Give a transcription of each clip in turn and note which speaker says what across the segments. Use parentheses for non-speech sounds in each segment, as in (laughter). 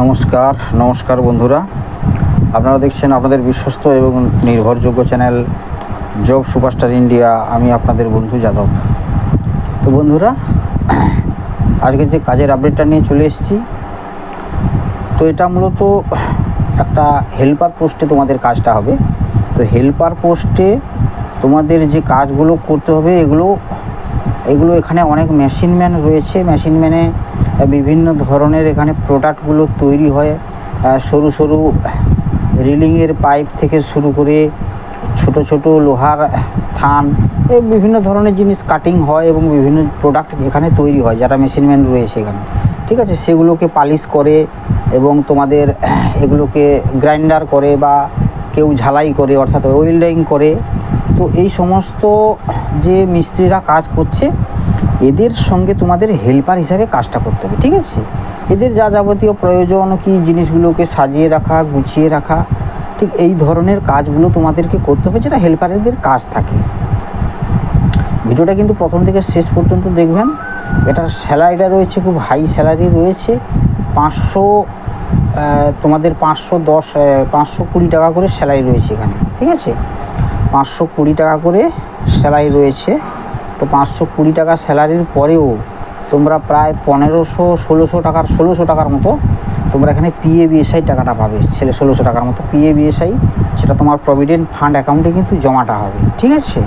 Speaker 1: নমস্কার নমস্কার বন্ধুরা। আপনারা দেখছেন আপনাদের বিশ্বস্ত এবং নির্ভরযোগ্য চ্যানেল জব সুপারস্টার ইন্ডিয়া। আমি আপনাদের বন্ধু যাদব। তো বন্ধুরা, আজকে যে কাজের আপডেটটা নিয়ে চলে এসেছি, তো এটা মূলত একটা হেল্পার পোস্টে তোমাদের কাজটা হবে। তো হেল্পার পোস্টে তোমাদের যে কাজগুলো করতে হবে, এগুলো এগুলো এখানে অনেক মেশিন ম্যান রয়েছে। মেশিন ম্যানে বিভিন্ন ধরনের এখানে প্রোডাক্টগুলো তৈরি হয়। সরু সরু রিলিংয়ের পাইপ থেকে শুরু করে ছোট ছোট লোহার থান এই বিভিন্ন ধরনের জিনিস কাটিং হয় এবং বিভিন্ন প্রোডাক্ট এখানে তৈরি হয়, যারা মেশিন ম্যান রয়েছে এখানে। ঠিক আছে? সেগুলোকে পালিশ করে এবং তোমাদের এগুলোকে গ্রাইন্ডার করে বা কেউ ঝালাই করে, অর্থাৎ ওয়েল্ডিং করে। তো এই সমস্ত যে মিস্ত্রিরা কাজ করছে এদের সঙ্গে তোমাদের হেল্পার হিসাবে কাজটা করতে হবে, ঠিক আছে? এদের যা যাবতীয় প্রয়োজন, কি জিনিসগুলোকে সাজিয়ে রাখা, গুছিয়ে রাখা, ঠিক এই ধরনের কাজগুলো তোমাদেরকে করতে হবে যেটা হেল্পারদের কাজ থাকে। ভিডিওটা কিন্তু প্রথম থেকে শেষ পর্যন্ত দেখবেন। এটার স্যালারিটা রয়েছে, খুব হাই স্যালারি রয়েছে। পাঁচশো তোমাদের পাঁচশো দশ পাঁচশো কুড়ি টাকা করে স্যালারি রয়েছে এখানে, ঠিক আছে? পাঁচশো কুড়ি টাকা করে স্যালারি রয়েছে। তো পাঁচশো কুড়ি টাকা স্যালারির পরেও তোমরা প্রায় পনেরোশো, ষোলোশো টাকার ষোলোশো টাকার মতো তোমরা এখানে পিএ বিএসআই টাকাটা পাবে, ছেলে ষোলোশো টাকার মতো পিএ বিএসআই সেটা তোমার প্রভিডেন্ট ফান্ড অ্যাকাউন্টে কিন্তু জমাটা হবে, ঠিক আছে?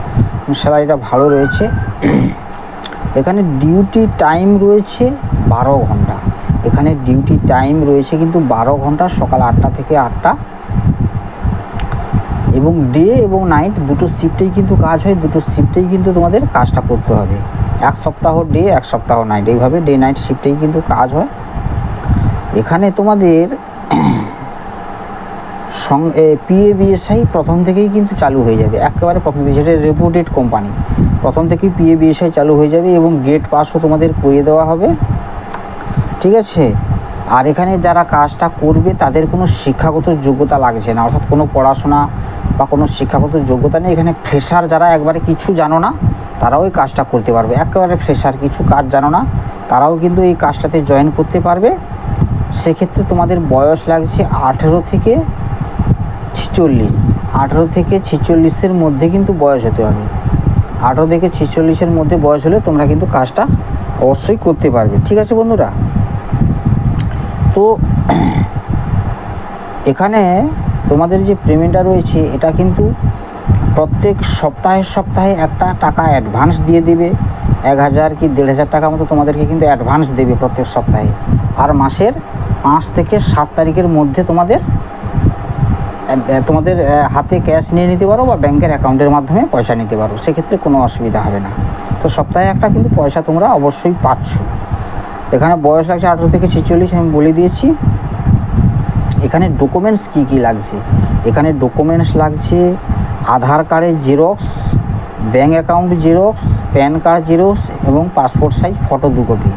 Speaker 1: স্যালারিটা ভালো রয়েছে। এখানে ডিউটি টাইম রয়েছে বারো ঘণ্টা। এখানে ডিউটি টাইম রয়েছে কিন্তু বারো ঘণ্টা সকাল আটটা থেকে আটটা এবং ডে এবং নাইট দুটো শিফটেই কিন্তু কাজ হয়, দুটো শিফটেই কিন্তু তোমাদের কাজটা করতে হবে। এক সপ্তাহ ডে এক সপ্তাহ নাইট এইভাবে ডে নাইট শিফটেই কিন্তু কাজ হয়। এখানে তোমাদের পিএ বিএসআই প্রথম থেকেই কিন্তু চালু হয়ে যাবে। একেবারে প্রথম থেকে, যেটা রেপুটেড কোম্পানি প্রথম থেকেই পিএ বিএসআই চালু হয়ে যাবে এবং গেট পাসও তোমাদের করিয়ে দেওয়া হবে। ঠিক আছে? আর এখানে যারা কাজটা করবে, তাদের কোনো শিক্ষাগত যোগ্যতা লাগছে না। অর্থাৎ কোনো পড়াশোনা বা কোনো শিক্ষাগত যোগ্যতা নেই, এখানে ফ্রেশার যারা একবারে কিছু জানো না, তারাও এই কাজটা করতে পারবে। একেবারে ফ্রেশার কিছু কাজ জানো না, তারাও কিন্তু এই কাজটাতে জয়েন করতে পারবে। সেক্ষেত্রে তোমাদের বয়স লাগছে আঠেরো থেকে ছিচল্লিশ। আঠেরো থেকে ছিচল্লিশের মধ্যে কিন্তু বয়স হতে হবে। আঠেরো থেকে ছিচল্লিশের মধ্যে বয়স হলে তোমরা কিন্তু কাজটা অবশ্যই করতে পারবে। ঠিক আছে বন্ধুরা? তো এখানে তোমাদের যে পেমেন্টটা রয়েছে, এটা কিন্তু প্রত্যেক সপ্তাহে সপ্তাহে একটা টাকা অ্যাডভান্স দিয়ে দেবে। এক হাজার কি দেড় হাজার টাকা মতো তোমাদেরকে কিন্তু অ্যাডভান্স দেবে প্রত্যেক সপ্তাহে। আর মাসের পাঁচ থেকে সাত তারিখের মধ্যে তোমাদের তোমাদের হাতে ক্যাশ নিয়ে নিতে পারো বা ব্যাংকের অ্যাকাউন্টের মাধ্যমে পয়সা নিতে পারো। সেক্ষেত্রে কোনো অসুবিধা হবে না। তো সপ্তাহে একটা কিন্তু পয়সা তোমরা অবশ্যই পাচ্ছ। এখানে বয়স লাগছে আঠেরো থেকে ছেচল্লিশ, আমি বলে দিয়েছি। এখানে ডকুমেন্টস কি কি লাগছে? এখানে ডকুমেন্টস লাগছে আধার কার্ডের xerox bank account xerox PAN card xerox এবং পাসপোর্ট সাইজ ফটো দু কপি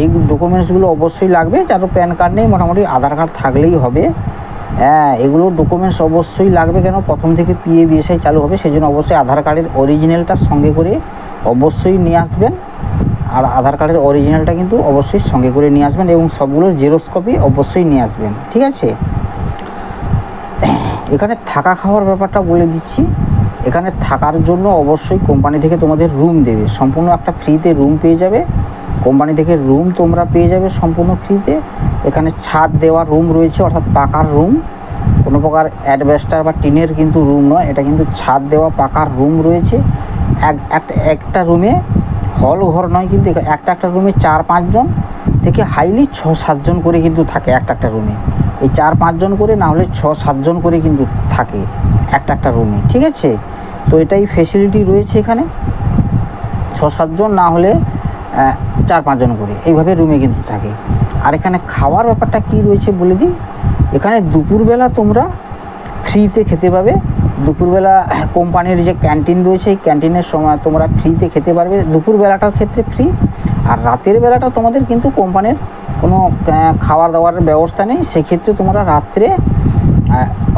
Speaker 1: এই ডকুমেন্টসগুলো অবশ্যই লাগবে, যার প্যান কার্ড নেই মোটামুটি আধার কার্ড থাকলেই হবে। হ্যাঁ এগুলো ডকুমেন্টস অবশ্যই লাগবে কেন? প্রথম থেকে পিএ বিএসআই চালু হবে সেই জন্য অবশ্যই আধার কার্ডের অরিজিনালটা সঙ্গে করে অবশ্যই নিয়ে আসবেন। আর আধার কার্ডের অরিজিনালটা কিন্তু অবশ্যই সঙ্গে করে নিয়ে আসবেন এবং সবগুলোর জেরক্স কপি অবশ্যই নিয়ে আসবেন, ঠিক আছে? এখানে থাকা খাওয়ার ব্যাপারটা বলে দিচ্ছি। এখানে থাকার জন্য অবশ্যই কোম্পানি থেকে তোমাদের রুম দেবে। সম্পূর্ণ একটা ফ্রিতে রুম পেয়ে যাবে। কোম্পানি থেকে রুম তোমরা পেয়ে যাবে সম্পূর্ণ ফ্রিতে এখানে ছাদ দেওয়া রুম রয়েছে, অর্থাৎ পাকার রুম কোনো প্রকার অ্যাডভেস্টার বা টিনের কিন্তু রুম নয়, এটা কিন্তু ছাদ দেওয়া পাকার রুম রয়েছে। এক, একটা রুমে হল ঘর নয়, কিন্তু একটা একটা রুমে চার পাঁচজন থেকে হাইলি ছ সাতজন করে কিন্তু থাকে একটা একটা রুমে। এই চার পাঁচজন করে না হলে ছ সাতজন করে কিন্তু থাকে একটা একটা রুমে, ঠিক আছে? তো এটাই ফেসিলিটি রয়েছে এখানে। ছ সাতজন না হলে চার পাঁচজন করে, এইভাবে রুমে কিন্তু থাকে। আর এখানে খাওয়ার ব্যাপারটা কি রয়েছে বলে দিই? এখানে দুপুরবেলা তোমরা ফ্রিতে খেতে পাবে। দুপুরবেলা কোম্পানির যে ক্যান্টিন রয়েছে, এই ক্যান্টিনের সময় তোমরা ফ্রিতে খেতে পারবে। দুপুরবেলাটার ক্ষেত্রে ফ্রি আর রাতের বেলাটা তোমাদের কিন্তু কোম্পানির কোনো খাবার দাওয়ার ব্যবস্থা নেই। সেক্ষেত্রে তোমরা রাত্রে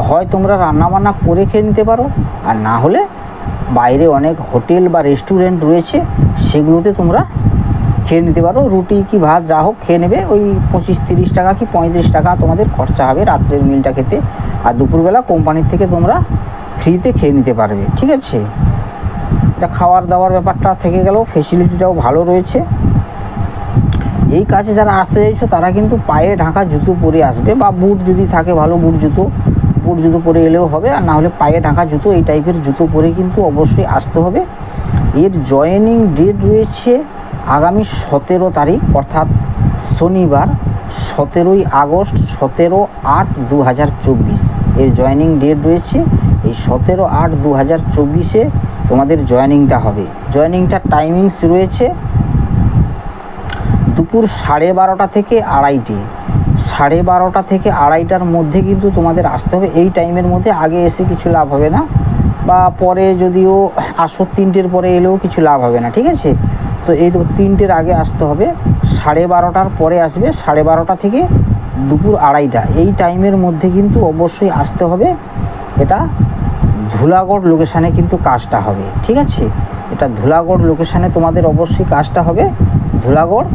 Speaker 1: হয় তোমরা রান্নাবান্না করে খেয়ে নিতে পারো, আর না হলে বাইরে অনেক হোটেল বা রেস্টুরেন্ট রয়েছে, সেগুলোতে তোমরা খেয়ে নিতে পারো। রুটি কি ভাত যা হোক খেয়ে নেবে। ওই পঁচিশ তিরিশ টাকা কি পঁয়ত্রিশ টাকা তোমাদের খরচা হবে রাত্রের মিলটা খেতে। আর দুপুরবেলা কোম্পানির থেকে তোমরা ফ্রিতে খেয়ে নিতে পারবে, ঠিক আছে? এটা খাওয়ার দাওয়ার ব্যাপারটা থেকে গেল ফেসিলিটিটাও ভালো রয়েছে। এই কাজে যারা আসতে চাইছো, তারা কিন্তু পায়ে ঢাকা জুতো পরে আসবে বা বুট যদি থাকে, ভালো বুট জুতো বুট জুতো পরে এলেও হবে। আর না হলে পায়ে ঢাকা জুতো, এই টাইপের জুতো পরে কিন্তু অবশ্যই আসতে হবে। এর জয়েনিং ডেট রয়েছে আগামী সতেরো তারিখ, অর্থাৎ শনিবার, সতেরোই আগস্ট, সতেরো আট দু হাজার চব্বিশ। এর জয়েনিং ডেট রয়েছে এই সতেরো আট দু হাজার চব্বিশে তোমাদের জয়েনিংটা হবে। জয়েনিংটার টাইমিংস রয়েছে দুপুর সাড়ে বারোটা থেকে আড়াইটে। সাড়ে বারোটা থেকে আড়াইটার মধ্যে কিন্তু তোমাদের আসতে হবে। এই টাইমের মধ্যে আগে এসে কিছু লাভ হবে না বা পরে যদিও আসো তিনটের পরে এলেও কিছু লাভ হবে না, ঠিক আছে? তো এই তিনটের আগে আসতে হবে। সাড়ে বারোটার পরে আসবে। সাড়ে বারোটা থেকে দুপুর আড়াইটা। এই টাইমের মধ্যে কিন্তু অবশ্যই আসতে হবে। এটা ধুলাগড় লোকেশানে কিন্তু কাজটা হবে, ঠিক আছে? এটা ধুলাগড় লোকেশানে তোমাদের অবশ্যই কাজটা হবে। ধুলাগড়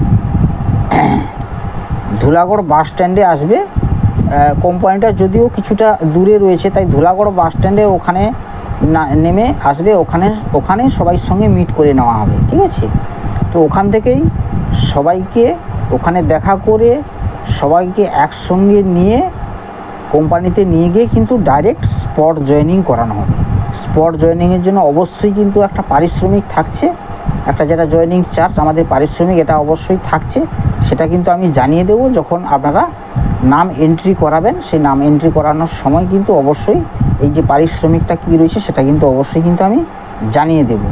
Speaker 1: (clears throat) ধুলাগড় বাস স্ট্যান্ডে আসবে। কোম্পানিটা যদিও কিছুটা দূরে রয়েছে, তাই ধুলাগড় বাস স্ট্যান্ডে ওখানে না, নেমে আসবে। ওখানে ওখানে সবাই সঙ্গে মিট করে নেওয়া হবে, ঠিক আছে? তো ওখান থেকেই সবাইকে ওখানে দেখা করে সবাইকে একসঙ্গে নিয়ে কোম্পানিতে নিয়ে গিয়ে কিন্তু ডাইরেক্ট স্পট জয়েনিং করানো হবে। স্পট জয়েনিংয়ের জন্য অবশ্যই কিন্তু একটা পারিশ্রমিক থাকছে। একটা যেটা জয়েনিং চার্জ, আমাদের পারিশ্রমিক এটা অবশ্যই থাকছে। সেটা কিন্তু আমি জানিয়ে দেবো যখন আপনারা নাম এন্ট্রি করাবেন। সেই নাম এন্ট্রি করানোর সময় কিন্তু অবশ্যই এই যে পারিশ্রমিকটা কী রয়েছে সেটা কিন্তু অবশ্যই কিন্তু আমি জানিয়ে দেবো।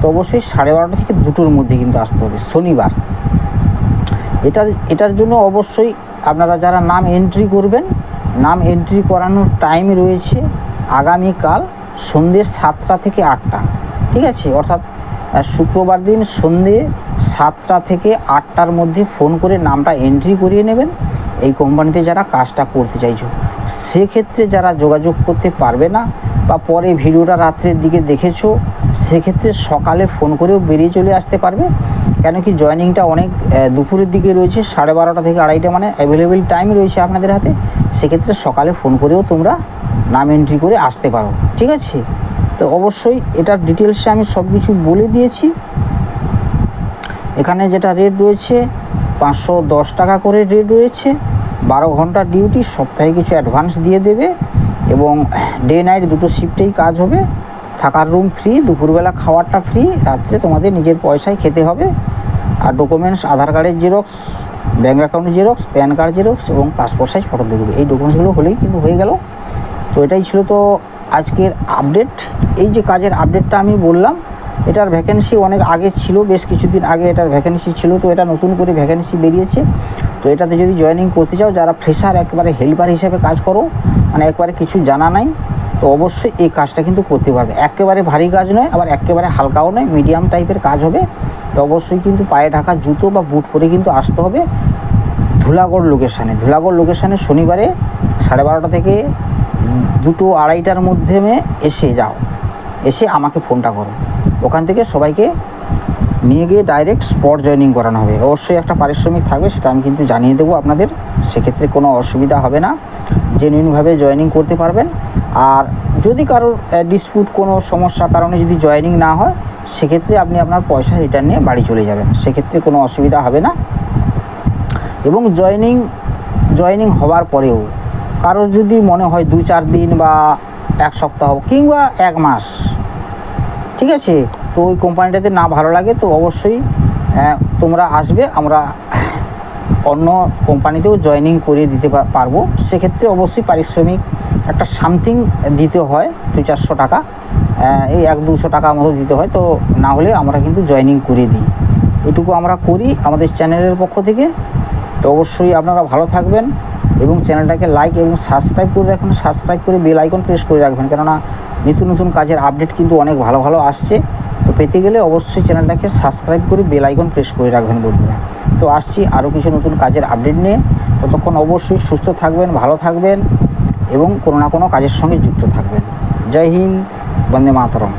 Speaker 1: তো অবশ্যই সাড়ে বারোটা থেকে দুটোর মধ্যে কিন্তু আসতে হবে, শনিবার। এটার এটার জন্য অবশ্যই আপনারা যারা নাম এন্ট্রি করবেন নাম এন্ট্রি করানোর টাইম রয়েছে আগামীকাল সন্ধ্যে সাতটা থেকে আটটা। ঠিক আছে? অর্থাৎ শুক্রবার দিন সন্ধ্যে সাতটা থেকে আটটার মধ্যে ফোন করে নামটা এন্ট্রি করিয়ে নেবেন। এই কোম্পানিতে যারা কাজটা করতে চাইছো, সেক্ষেত্রে যারা যোগাযোগ করতে পারবে না বা পরে ভিডিওটা রাত্রের দিকে দেখেছ সেক্ষেত্রে সকালে ফোন করেও বেরিয়ে চলে আসতে পারবে। কেন কি জয়েনিংটা অনেক দুপুরের দিকে রয়েছে, সাড়ে বারোটা থেকে আড়াইটা মানে অ্যাভেলেবেল টাইম রয়েছে আপনাদের হাতে। সেক্ষেত্রে সকালে ফোন করেও তোমরা নাম এন্ট্রি করে আসতে পারো, ঠিক আছে? তো অবশ্যই এটার ডিটেলসে আমি সব কিছু বলে দিয়েছি। এখানে যেটা রেট রয়েছে, পাঁচশো দশ টাকা করে রেট রয়েছে। বারো ঘণ্টা ডিউটি সপ্তাহে কিছু অ্যাডভান্স দিয়ে দেবে এবং ডে নাইট দুটো শিফটেই কাজ হবে। থাকার রুম ফ্রি দুপুরবেলা খাওয়ারটা ফ্রি রাত্রে তোমাদের নিজের পয়সায় খেতে হবে। আর ডকুমেন্টস আধার কার্ডের জেরক্স ব্যাঙ্ক অ্যাকাউন্টের জেরক্স প্যান কার্ড জেরক্স এবং পাসপোর্ট সাইজ ফটো দেখবে এই ডকুমেন্টসগুলো হলেই কিন্তু হয়ে গেল। তো এটাই ছিল তো আজকের আপডেট এই যে কাজের আপডেটটা আমি বললাম, এটার ভ্যাকেন্সি অনেক আগে ছিল, বেশ কিছুদিন আগে এটার ভ্যাকেন্সি ছিল, তো এটা নতুন করে ভ্যাকেন্সি বেরিয়েছে। তো এটাতে যদি জয়েনিং করতে চাও, যারা ফ্রেশার একবারে হেল্পার হিসেবে কাজ করো মানে একবারে কিছু জানা নাই তো অবশ্যই এই কাজটা কিন্তু করতে পারবে। একেবারে ভারী কাজ নয়, আবার একেবারে হালকাও নয় মিডিয়াম টাইপের কাজ হবে। তো অবশ্যই কিন্তু পায়ে ঢাকা জুতো বা বুট পরে কিন্তু আসতে হবে ধুলাগড় লোকেশানে ধুলাগড় লোকেশানে শনিবারে সাড়ে বারোটা থেকে দুটো আড়াইটার মধ্যে এসে যাও। এসে আমাকে ফোনটা করো। ওখান থেকে সবাইকে নিয়ে গিয়ে ডাইরেক্ট স্পট জয়েনিং করানো হবে। অবশ্যই একটা পারিশ্রমিক থাকবে, সেটা আমি কিন্তু জানিয়ে দেবো আপনাদের। সেক্ষেত্রে কোনো অসুবিধা হবে না। জেনুইনভাবে জয়েনিং করতে পারবেন। আর যদি কারোর ডিসপুট কোনো সমস্যা কারণে যদি জয়েনিং না হয়, সেক্ষেত্রে আপনি আপনার পয়সা রিটার্ন নিয়ে বাড়ি চলে যাবেন। সেক্ষেত্রে কোনো অসুবিধা হবে না। এবং জয়েনিং জয়েনিং হওয়ার পরেও কারোর যদি মনে হয় দু চার দিন বা এক সপ্তাহ কিংবা এক মাস, ঠিক আছে? তো ওই কোম্পানিটাতে না ভালো লাগে, তো অবশ্যই তোমরা আসবে, আমরা অন্য কোম্পানিতেও জয়েনিং করিয়ে দিতে পারব। সেক্ষেত্রে অবশ্যই পারিশ্রমিক একটা সামথিং দিতে হয় দু চারশো টাকা এই এক দুশো টাকা মতো দিতে হয়, তো না হলে আমরা কিন্তু জয়েনিং করে দিই। এটুকু আমরা করি আমাদের চ্যানেলের পক্ষ থেকে। তো অবশ্যই আপনারা ভালো থাকবেন এবং চ্যানেলটাকে লাইক এবং সাবস্ক্রাইব করে রাখবেন সাবস্ক্রাইব করে বেল আইকন প্রেস করে রাখবেন, কেননা নিত্য নতুন কাজের আপডেট কিন্তু অনেক ভালো ভালো আসছে। তো পেতে গেলে অবশ্যই চ্যানেলটাকে সাবস্ক্রাইব করে বেল আইকন প্রেস করে রাখবেন বন্ধুরা। তো আসছি আরও কিছু নতুন কাজের আপডেট নিয়ে। ততক্ষণ অবশ্যই সুস্থ থাকবেন, ভালো থাকবেন এবং কোনো না কোনো কাজের সঙ্গে যুক্ত থাকবেন। জয় হিন্দ, বন্দে মাতরম।